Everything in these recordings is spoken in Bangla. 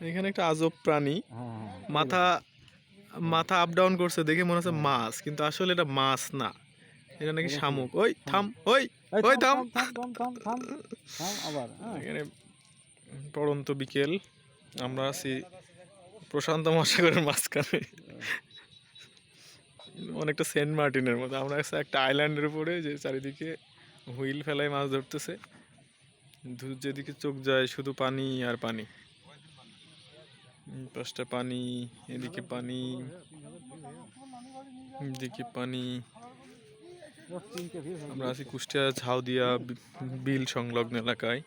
এখানে একটা আজব প্রাণী। হ্যাঁ হ্যাঁ মাথা মাথা আপ ডাউন করছে দেখে মনে হচ্ছে মাছ কিন্তু আসলে এটা মাছ না। এটা নাকি শামুক। ওই থাম ওই ওই থাম হ্যাঁ। এখানে পড়ন্ত বিকেল আমরা আছি প্রশান্ত মহাসাগরের মাঝখানে। অনেকটা সেন্ট মার্টিনের মতো। আমরা আছি একটা আইল্যান্ডের উপরে যে চারিদিকে হুইল ফেলায় মাছ ধরতেছে। যেদিকে চোখ যায় শুধু পানি আর পানি। পাশটা পানি, এদিকে পানি এদিকে পানি। আমরা আছি কুষ্টিয়া ঝাউদিয়া বি- বিল সংলগ্ন এলাকায়।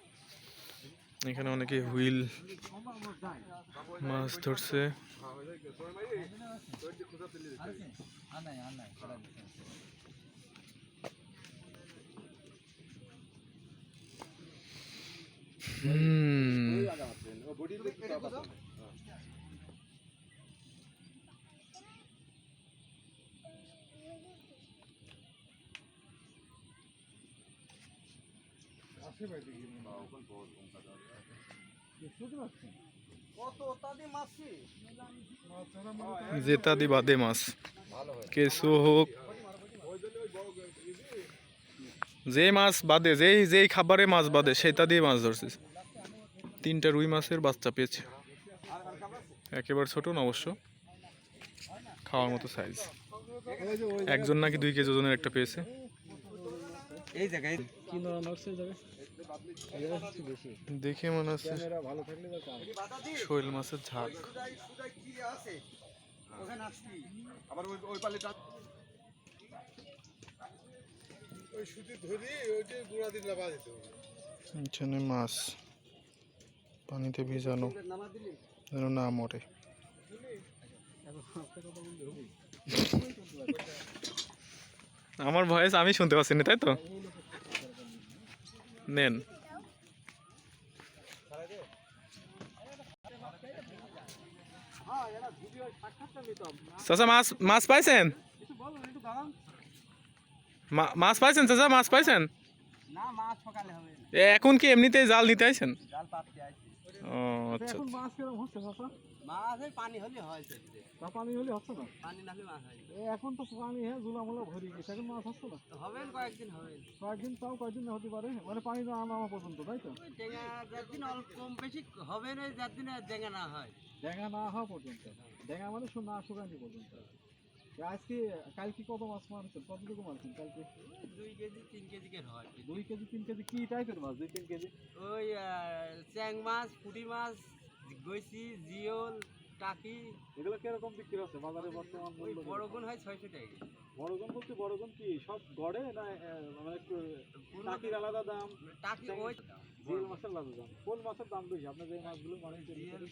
এখানে অনেকে হুইল মাছ ধরছে। হুম। জেতা দি বাদে মাছ। কেঁচো হোক। যে মাছ বাদে যেই যেই খাবারে মাছ বাদে সেটা দিয়ে মাছ ধরছে। তিনটা রুই মাছের বাচ্চা পেয়েছে। একেবারে ছোট না অবশ্য। খাওয়ার মতো সাইজ একজন নাকি দুই কেজি ওজনের একটা পেয়েছে। এই জায়গায়। কি এই জায়গায়? দেখে মনে হচ্ছে শৈল মাছের ঝাঁক আবার ওই ওই ওই সুতি ধরি ওইটা গুঁড়া দিলে বাজে এখানে মাছ। পানিতে ভিজানো। যেন না মরে। আমার ভয়েস আমি শুনতে পাচ্ছি না তাই তো? নেন। চাচা মাছ মাছ পাইছেন? মাছ পাইছেন চাচা মাছ পাইছেন? না মাছ সকালে হবে। এ, এখন কি এমনিতেই জাল নিতে আইছেন? ও আচ্ছা এখন মাছ কেরম হচ্ছে চাচা মাছ ওই পানি হলে হয় তা। পানি হলে হচ্ছে না? পানি না হলে মাছ হয় এখন তো পানি হ্যাঁ জুলা মোলা ভরে গেছে। এখন মাছ হচ্ছে না? তো হবেন কয়েকদিন হবেন। কয়েকদিন তাও কয়েকদিন হতে পারে। মানে পানি না পর্যন্ত তাই তো? ডেঙ্গা যার দিন অল্প কম বেশি হবেন ওই যার দিনে ডেঙ্গা না হয়। ডেঙ্গা না হওয়া পর্যন্ত। ডেঙ্গা মানে না শুকানি পর্যন্ত। আজকে কালকে কত মাছ মারছেন? কতটুকু মারছেন কালকে? দুই কেজি তিন কেজি করে হয়। দুই কেজি তিন কেজি? কি টাইপের মাছ? দুই তিন কেজি? ওই চ্যাং মাছ পুঁটি মাছ গৈসি জিওল টাকি। এগুলো কীরকম বিক্রি হচ্ছে বাজারে বর্তমান ওই মূল্য? বড় গুণ হয় ছয়শো টাকা বড়জন বলতে বড়জন কি? সব গড়ে না মানে একটু টাকির আলাদা দাম? টাকি ওই জিল মাছের আলাদা দাম। কোন মাছের দাম বেশি? আপনার যে মাছগুলো মানে জিওল